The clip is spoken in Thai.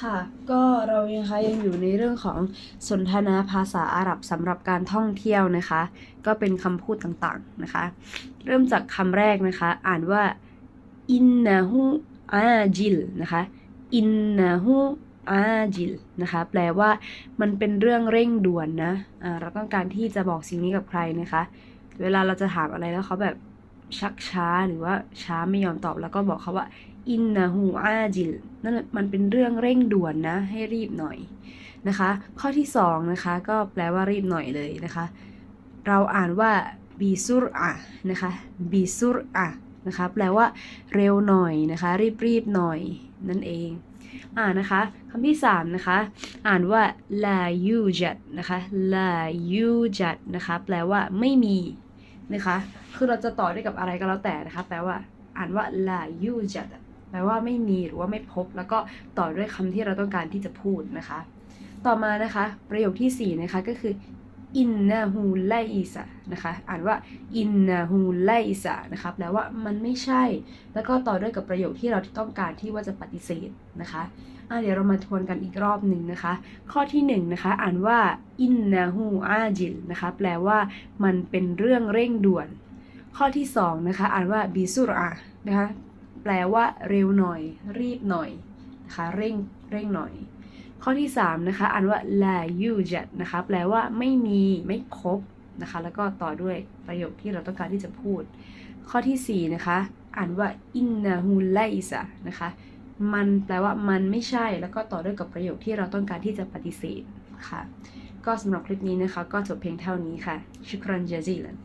ค่ะ ก็เรานะคะยังอยู่ในเรื่องของสนทนาภาษาอาหรับสำหรับการท่องเที่ยวนะคะ ก็เป็นคำพูดต่างๆนะคะ เริ่มจากคำแรกนะคะ อ่านว่าอินนาฮูอาจิลนะคะอินนาฮูอาจิลนะคะแปลว่ามันเป็นเรื่องเร่งด่วนนะเราต้องการที่จะบอกสิ่งนี้กับใครนะคะ เวลาเราจะถามอะไรแล้วเขาแบบ ชักช้าหรือว่าช้าไม่ยอมตอบแล้วก็บอกเขาว่าอินนาฮูอาจิลนั่นมันเป็นเรื่องเร่งด่วนนะ ให้รีบหน่อยนะคะ ข้อที่สองนะคะก็แปลว่ารีบหน่อยเลยนะคะ เราอ่านว่าบีซุรอะนะคะบีซุรอะนะคะแปลว่าเร็วหน่อยนะคะ รีบรีบๆหน่อยนั่นเองอ่านะคะคำที่สามนะคะ อ่านว่าลายูจัดนะคะลายูจัดนะคะ แปลว่าไม่มี นะคะ คือเราจะต่อได้กับอะไรก็แล้วแต่นะคะ แปลว่าอ่านว่าลายูจัดแปลว่าไม่มีหรือว่าไม่พบ แล้วก็ต่อด้วยคำที่เราต้องการที่จะพูดนะคะ ต่อมานะคะ ประโยคที่สี่นะคะก็คือ อินนาฮูไลซะนะคะอ่านว่าอินนาฮูไลซะนะคะแปลว่ามันไม่ใช่ แล้วก็ต่อด้วยกับประโยคที่เราต้องการที่ว่าจะปฏิเสธนะคะอะเดี๋ยวเรามาทวนกันอีกรอบหนึ่งนะคะ ข้อที่หนึ่งนะคะอ่านว่าอินนาฮูอาจิลนะคะแปลว่ามันเป็นเรื่องเร่งด่วน ข้อที่สองนะคะอ่านว่าบิซุรอะนะคะแปลว่าเร็วหน่อย รีบหน่อยนะคะเร่งเร่งหน่อย ข้อที่สามนะคะ อ่านว่า la yujad นะคะ แปลว่าไม่มีไม่พบนะคะ แล้วก็ต่อด้วยประโยคที่เราต้องการที่จะพูด ข้อที่สี่นะคะ อ่านว่า innahu laisa นะคะ มันแปลว่ามันไม่ใช่ แล้วก็ต่อด้วยกับประโยคที่เราต้องการที่จะปฏิเสธค่ะ ก็สำหรับคลิปนี้นะคะ ก็จบเพียงเท่านี้ค่ะ ชุกรันจาจิลัน